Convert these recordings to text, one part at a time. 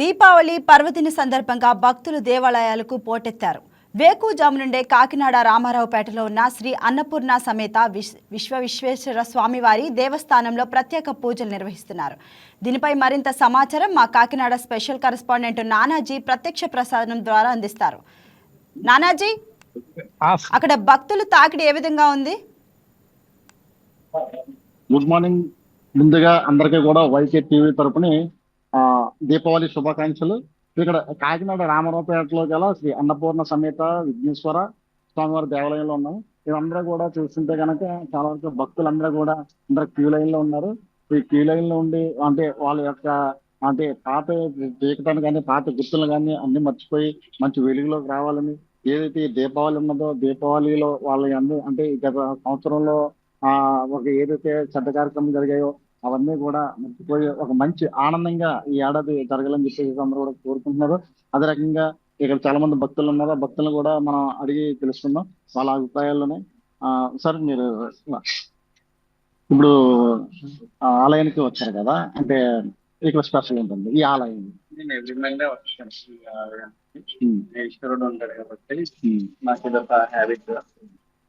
దీపావళి పర్వదిన సందర్భంగా భక్తులు దేవాలయాలకు పోటెత్తారు. వేకుజాము నుండే కాకినాడ రామారావుపేటలో ఉన్న శ్రీ అన్నపూర్ణ సమేత విశ్ విశ్వ విశ్వేశ్వర స్వామివారి దేవస్థానంలో ప్రత్యేక పూజలు నిర్వహిస్తున్నారు. దీనిపై మరింత సమాచారం మా కాకినాడ స్పెషల్ కరెస్పాండెంట్ నానాజీ ప్రత్యక్ష ప్రసాదం ద్వారా అందిస్తారు. నానాజీ అక్కడ భక్తులు తాకిడి ఏ విధంగా ఉంది? Good morning. ముందుగా అందరికీ కూడా వైకే టీవీ తరపుని దీపావళి శుభాకాంక్షలు. ఇక్కడ కాకినాడ రామరావుపేటలో గల శ్రీ అన్నపూర్ణ సమేత విఘ్నేశ్వర స్వామివారి దేవాలయంలో ఉన్నాము. ఇవందరూ కూడా చూస్తుంటే కనుక చాలా వరకు భక్తులందరూ కూడా అందరూ క్యూ లైన్లో ఉన్నారు. ఈ క్యూ లైన్లో ఉండి అంటే వాళ్ళ యొక్క అంటే పాత జీవితాన్ని కానీ పాత గుర్తులు కానీ అన్ని మర్చిపోయి మంచి వెలుగులోకి రావాలని ఏదైతే దీపావళి ఉన్నదో దీపావళిలో వాళ్ళ అంటే గత సంవత్సరంలో ఆ ఒక ఏదైతే చెడ్డ కార్యక్రమం జరిగాయో అవన్నీ కూడా మర్చిపోయి ఒక మంచి ఆనందంగా ఈ ఏడాది జరగాలని చెప్పేసి అందరూ కూడా కోరుకుంటున్నారు. అదే రకంగా ఇక్కడ చాలా మంది భక్తులు ఉన్నారు. భక్తులను కూడా మనం అడిగి తెలుసుకుందాం. వాళ్ళ అభిప్రాయాల్లోనే. ఆ సార్ మీరు ఇప్పుడు ఆ, ఆలయానికి వచ్చారు కదా. అంటే ఇక్కడ స్పెషల్ ఉంటుంది ఈ ఆలయం. నేను ఎవ్రీ మండే ఉమ్, ఈశ్వరుడు ఉంటాడు కాబట్టి నాకు ఇదొక హ్యాబిట్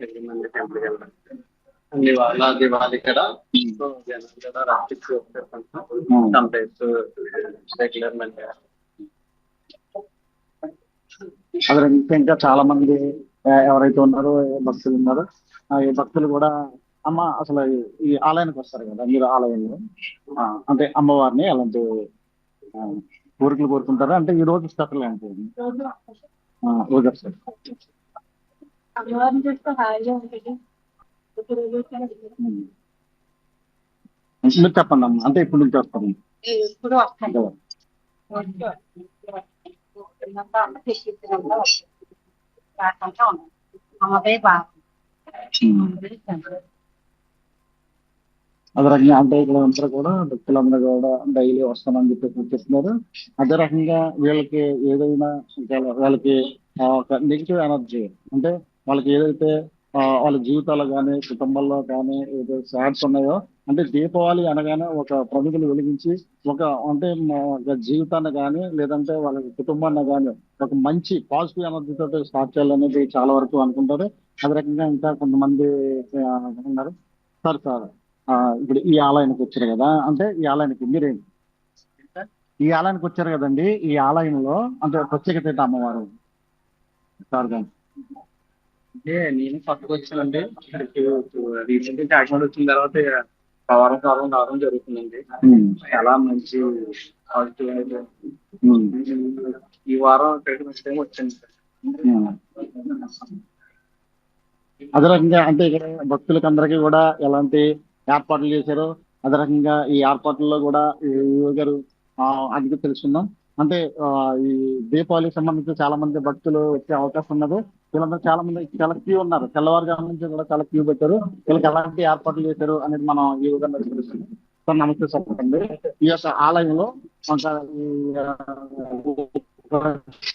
ఎవ్రీ మండే టెంపుల్కి వెళ్ళడం. దివాళా దివాళి ఇక్కడ. సో జనం కూడా రాత్రికి Hmm. రెగ్యులర్ మండే అదే ఇంకా ఇంకా చాలా మంది ఎవరైతే ఉన్నారో భక్తులు ఉన్నారో ఈ భక్తులు కూడా అమ్మ అసలు ఈ- ఈ ఆలయానికి వస్తారు కదా మీరు ఆలయంలో. అంటే అమ్మవారిని అలాంటి కోరికలు కోరుకుంటారు? అంటే ఈ రోజు స్పెషల్ అంటే ఆ, రోజు వస్తారు అమ్మవారిని చూస్తే హాయిగా ఉంటుంది. మీరు చెప్పండి అమ్మ. అంటే ఇప్పుడు నుంచి వస్తాను. తండ్రి. అదే రకంగా అంటే ఇక్కడ అందరూ కూడా భక్తులందరూ కూడా డైలీ వస్తామని చెప్పి చెప్తున్నారు అదే రకంగా వీళ్ళకి ఏదైనా వాళ్ళకి ఒక నెగిటివ్ ఎనర్జీ అంటే వాళ్ళకి ఏదైతే వాళ్ళ జీవితాలు కానీ కుటుంబంలో కానీ ఏదో సాడ్స్ ఉన్నాయో అంటే దీపావళి అనగానే ఒక ప్రముఖులు వెలిగించి ఒక అంటే జీవితాన్ని కానీ లేదంటే వాళ్ళ కుటుంబాన్ని కానీ ఒక మంచి పాజిటివ్ ఎనర్జీ తోటి స్టార్ట్ చేయాలనేది చాలా వరకు అనుకుంటారు. అదే రకంగా ఇంకా కొంతమంది ఉన్నారు. సార్ సార్ ఇప్పుడు ఈ ఆలయానికి వచ్చారు కదా అంటే ఈ ఆలయానికి మీరేం? ఈ ఆలయానికి వచ్చారు కదండి ఈ ఆలయంలో అంటే ప్రత్యేకత అమ్మవారు? సార్ గారు. అంటే నేను పక్కకు వచ్చానండి రీసెంట్ కాకినాడ వచ్చిన తర్వాత పవరం కాలం రావడం జరుగుతుందండి. చాలా మంచి పాజిటివ్ ఈ వారం ఇక్కడికి నెక్స్ట్ టైం ఉమ్. అదే రకంగా అంటే ఇక్కడ భక్తులకి అందరికీ కూడా ఎలాంటి ఏర్పాట్లు చేశారో అదే రకంగా ఈ ఏర్పాట్లలో కూడా గారు అడిగి తెలుసుకుందాం. అంటే ఈ దీపావళికి సంబంధించి చాలా మంది భక్తులు వచ్చే అవకాశం ఉన్నది. వీళ్ళందరూ చాలా మంది చాలా క్యూ ఉన్నారు. తెల్లవారుజాము నుంచి కూడా చాలా క్యూ పెట్టారు. వీళ్ళకి ఎలాంటి ఏర్పాట్లు చేశారు అనేది మనం ఈ విధంగా తెలుస్తుంది సార్ నమస్తే చెప్పండి. ఈ యొక్క ఆలయంలో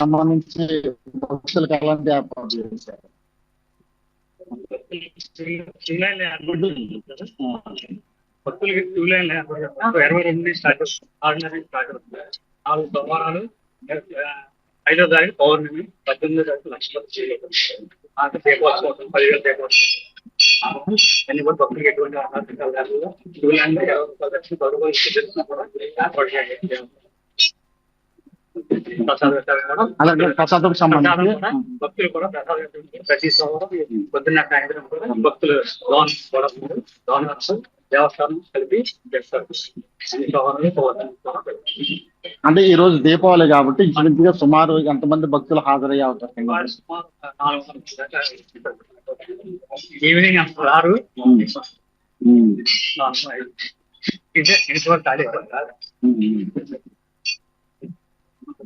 సంబంధించి భక్తులకు ఎలాంటి ఏర్పాట్లు చేశారు? భక్తులకి క్యూ లైన్ ఇరవై రెండు స్టార్ట్ ఆర్డినరీ స్టార్ట్ అవుతుంది నాలుగు సోమవారాలు ఐదో తారీఖు పౌర్ణమి పద్దెనిమిదో తారీఖు లక్ష్మీ దీపోత్సవం పదివేల దీపోత్సవం అన్ని కూడా భక్తులకు ఎటువంటి ఆనందం కలగాలి లైన్ ప్రసాద సంబంధించి భక్తులు కూడా ప్రసాదం ప్రతి సోమవారం పొద్దున్న సాయంత్రం కూడా భక్తులు లోన్ కూడా డోనర్స్ దేవస్థానం కలిపి అంటే ఈ రోజు దీపావళి కాబట్టి ఇంచుమించుగా సుమారు ఎంతమంది భక్తులు హాజరయ్యే అవకాశం దాకా ఈవినింగ్ ఉమ్.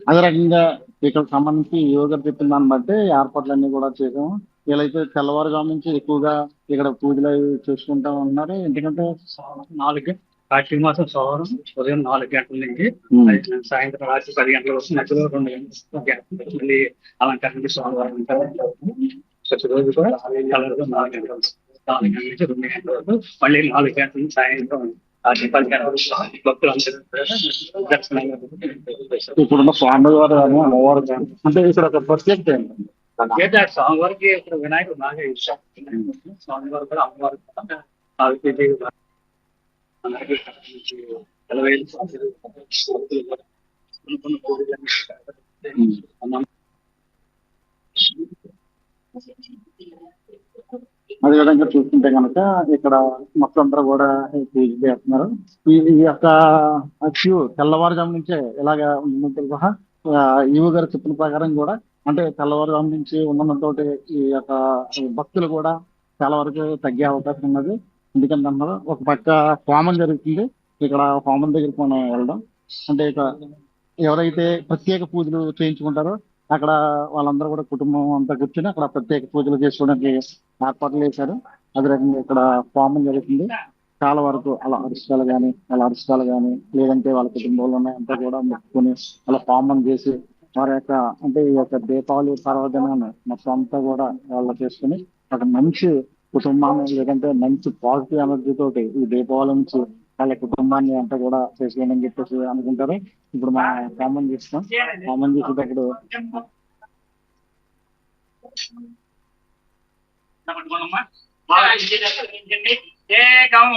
అదే రకంగా ఇక్కడ సంబంధించి యోగా చెప్పిన దాన్ని బట్టి ఏర్పాట్లన్నీ కూడా చేసాము. వీళ్ళైతే తెల్లవారుజాము నుంచి ఎక్కువగా ఇక్కడ పూజలు అవి చేసుకుంటా ఉన్నారు ఎందుకంటే నాలుగు కార్తీక మాసం సోమవారం ఉదయం నాలుగు గంటల నుంచి సాయంత్రం రాత్రి పది గంటల వరకు మధ్యలో రెండు గంటల. మళ్ళీ అలంకరణ సోమవారం ప్రతి రోజు కూడా నాలుగు గంటల. నాలుగు గంటల నుంచి రెండు గంటల వరకు మళ్ళీ నాలుగు గంటల నుంచి సాయంత్రం ఇప్పుడున్న స్వామివారు అమ్మవారు కానీ అంటే ఇక్కడ ఒక ప్రత్యేకత ఏంటంటే స్వామివారికి? ఇక్కడ వినాయకుడు బాగా ఇష్టం స్వామివారు కూడా అమ్మవారు కూడా ఆరోగ్య అందరికీ ఎలవేలు భక్తులు కూడా కొన్ని కొన్ని కోరికలు అన్నం అదే విధంగా చూసుకుంటే కనుక ఇక్కడ మొత్తం అందరూ కూడా పూజ చేస్తున్నారు ఈ యొక్క క్యూ తెల్లవారుజాము నుంచే ఇలాగ ఉన్నంత సహా ఈవు గారు చెప్పిన ప్రకారం కూడా అంటే తెల్లవారుజాము నుంచి ఉన్నంతో ఈ యొక్క భక్తులు కూడా చాలా వరకు తగ్గే అవకాశం ఉన్నది. ఎందుకంటే అన్నారు ఒక పక్క హోమం జరుగుతుంది. ఇక్కడ హోమం దగ్గరికి మనం వెళ్ళడం. అంటే ఇక ఎవరైతే ప్రత్యేక పూజలు చేయించుకుంటారో అక్కడ వాళ్ళందరూ కూడా కుటుంబం అంతా కూర్చొని అక్కడ ప్రత్యేక పూజలు చేసుకోవడానికి ఏర్పాట్లు చేశారు. అదే రకంగా ఇక్కడ హోమం జరుగుతుంది. చాలా వరకు అలా అరిష్టాలు కానీ అలా అరిష్టాలు కానీ లేదంటే వాళ్ళ కుటుంబంలో అంతా కూడా మొక్కుకొని అలా హోమం చేసి వారి యొక్క అంటే ఈ యొక్క దీపావళి పర్వదినాన్ని మొత్తం అంతా కూడా వాళ్ళు చేసుకుని ఒక మంచి కుటుంబాన్ని లేదంటే మంచి పాజిటివ్ ఎనర్జీ తోటి ఈ దీపావళి నుంచి వాళ్ళ కుటుంబాన్ని అంతా కూడా చేసుకోవాలని చెప్పేసి అనుకుంటారు. ఇప్పుడు మనం కామన్ చేస్తాం కామన్ చేసేటప్పుడు ఏకం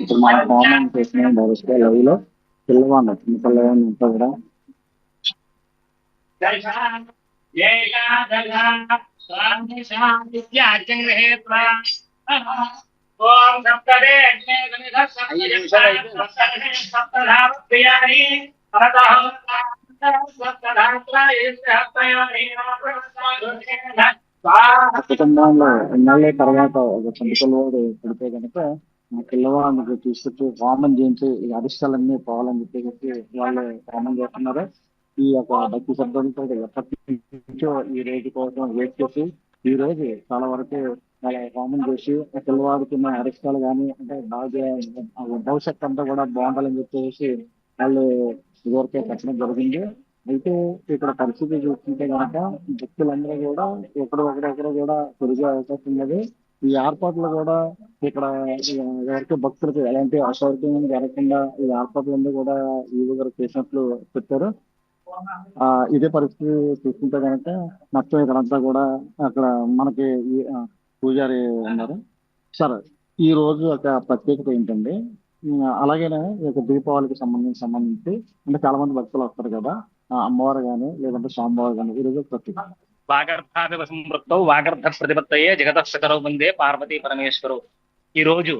ఇప్పుడు మన హోమం చేసిన డైరెక్ట్ లైవ్లో పిల్లవాడిని చిన్న పిల్లవాడిని అంతా కూడా ఓం సప్తదే అగ్నే గణిధ సప్తధాప్రియాణి ఆ కుటుంబంలో ఎన్నళ్ళ తర్వాత ఒక చిన్న పిల్లవాడు పుడితే కనుక ఆ పిల్లవాడికి తీసుకొచ్చి హోమం చేయించి ఈ అరిష్టాలన్నీ పోవాలని చెప్పేసి వాళ్ళు హోమం చేస్తున్నారు. ఈ యొక్క భక్తి శబ్దంతో ఎప్పటి నుంచో ఈ రోజు కోసం వెయిట్ చేసి ఈ రోజు చాలా వరకు వాళ్ళ హోమం చేసి ఆ పిల్లవాడికి ఉన్న అరిష్టాలు కానీ అంటే బాగా భవిష్యత్తు అంతా కూడా బాగుండాలని చెప్పేసి వాళ్ళు ఇదివరకే కట్టడం జరిగింది. అయితే ఇక్కడ పరిస్థితి చూస్తుంటే కనుక భక్తులందరూ కూడా ఒకరు ఒకరొకరు కూడా పెరిగే అవకాశం ఉన్నది. ఈ ఏర్పాట్లు కూడా ఇక్కడ ఎవరికి భక్తులకు ఎలాంటి అసౌకర్యం జరగకుండా ఈ ఏర్పాట్లన్నీ కూడా ఈవో గారు చేసినట్లు చెప్పారు. ఆ ఇదే పరిస్థితి చూస్తుంటే కనుక మొత్తం ఇక్కడంతా కూడా అక్కడ మనకి పూజారి ఉన్నారు. సార్ ఈ రోజు ఒక ప్రత్యేకత ఏంటండి? అలాగే ఈ యొక్క దీపావళికి సంబంధించి సంబంధించి అంటే చాలా మంది భక్తులు వస్తారు కదా. అమ్మవారు కానీ లేదంటే స్వామివారు కానీ ఈ రోజు ప్రత్యేకత వాగర్ధాపివ సంవృత్తౌ వాగర్ధ ప్రతిపత్తయే జగతస్థకరౌ ముందే పార్వతీ పరమేశ్వరు. ఈ రోజు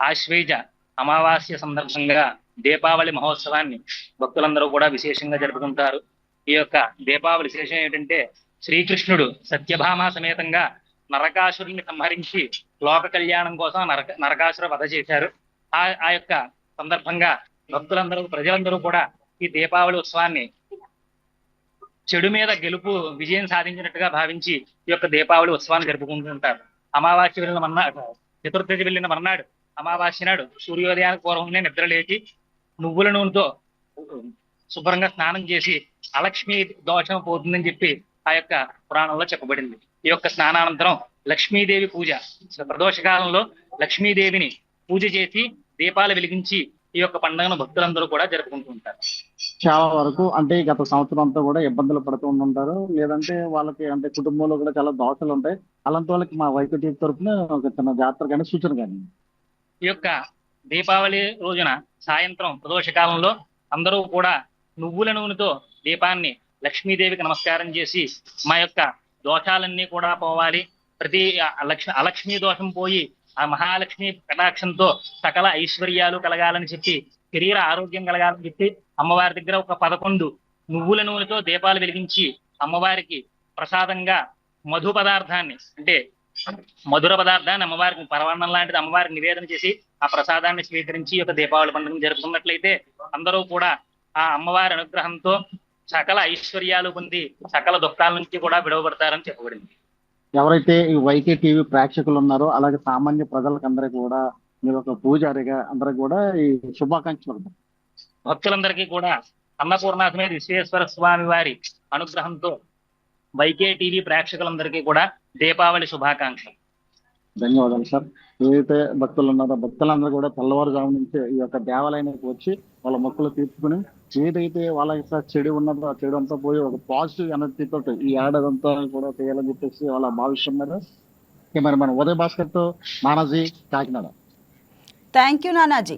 ఆశ్వేజ అమావాస్య సందర్భంగా దీపావళి మహోత్సవాన్ని భక్తులందరూ కూడా విశేషంగా జరుపుకుంటారు. ఈ యొక్క దీపావళి విశేషం ఏంటంటే శ్రీకృష్ణుడు సత్యభామ సమేతంగా నరకాసురుని సంహరించి లోక కళ్యాణం కోసం నరక నరకాసుర వధ చేశారు. ఆ ఆ యొక్క సందర్భంగా భక్తులందరూ ప్రజలందరూ కూడా ఈ దీపావళి ఉత్సవాన్ని చెడు మీద గెలుపు విజయం సాధించినట్టుగా భావించి ఈ యొక్క దీపావళి ఉత్సవాన్ని జరుపుకుంటూ ఉంటారు అమావాస్య వెళ్ళిన మర్నాడు చతుర్థి వెళ్ళిన మన్నాడు అమావాస్య నాడు సూర్యోదయానికి పూర్వంగానే నిద్ర లేచి నువ్వుల నూనెతో శుభ్రంగా స్నానం చేసి అలక్ష్మి దోషం పోతుందని చెప్పి ఆ యొక్క పురాణంలో చెప్పబడింది. ఈ యొక్క స్నానానంతరం లక్ష్మీదేవి పూజ ప్రదోష కాలంలో లక్ష్మీదేవిని పూజ చేసి దీపాలు వెలిగించి ఈ యొక్క పండుగను భక్తులందరూ కూడా జరుపుకుంటూ ఉంటారు చాలా వరకు అంటే గత సంవత్సరం అంతా కూడా ఇబ్బందులు పడుతూ ఉంటారు లేదంటే వాళ్ళకి అంటే కుటుంబంలో కూడా చాలా దోషలు ఉంటాయి. అలాంటి వాళ్ళకి మా వైద్య తరఫున ఒక చిన్న జాతర కానీ సూచన కానీ. ఈ యొక్క దీపావళి రోజున సాయంత్రం ప్రదోషకాలంలో అందరూ కూడా నువ్వుల నూనెతో దీపాన్ని లక్ష్మీదేవికి నమస్కారం చేసి మా యొక్క దోషాలన్నీ కూడా పోవాలి. ప్రతి లక్ష్మి అలక్ష్మీ దోషం పోయి ఆ మహాలక్ష్మి కటాక్షంతో సకల ఐశ్వర్యాలు కలగాలని చెప్పి శరీర ఆరోగ్యం కలగాలని చెప్పి అమ్మవారి దగ్గర ఒక పదకొండు నువ్వుల నూనెతో దీపాలు వెలిగించి అమ్మవారికి ప్రసాదంగా మధు పదార్థాన్ని అంటే మధుర పదార్థాన్ని అమ్మవారికి పరవాన్నం లాంటిది అమ్మవారికి నివేదన చేసి ఆ ప్రసాదాన్ని స్వీకరించి ఒక యొక్క దీపావళి పండుగను జరుపుకున్నట్లయితే అందరూ కూడా ఆ అమ్మవారి అనుగ్రహంతో సకల ఐశ్వర్యాలు పొంది సకల దుఃఖాల నుంచి కూడా విడవబడతారని చెప్పబడింది. ఎవరైతే ఈ వైకే టీవీ ప్రేక్షకులు ఉన్నారో అలాగే సామాన్య ప్రజలకు అందరికీ కూడా మీరు ఒక పూజారిగా అందరికి కూడా ఈ శుభాకాంక్షలు భక్తులందరికీ కూడా అన్నపూర్ణ సమేత విశ్వేశ్వర స్వామి వారి అనుగ్రహంతో వైకే టీవీ ప్రేక్షకులందరికీ కూడా దీపావళి శుభాకాంక్షలు. ధన్యవాదాలు సార్. ఏదైతే భక్తులు ఉన్నారో భక్తులందరూ కూడా తెల్లవారుజాము నుంచి ఈ యొక్క దేవాలయానికి వచ్చి వాళ్ళ మొక్కులు తీర్చుకుని ఏదైతే వాళ్ళ యొక్క చెడు ఉన్నదో ఆ చెడు అంతా పోయి ఒక పాజిటివ్ ఎనర్జీ తోటి ఈ ఏడాది అంతా కూడా చేయాలని చెప్పేసి వాళ్ళ భావిస్తున్నారు. ఇక మరి మన ఉదయ భాస్కర్తో Nanaji Kakinada. Thank you Nanaji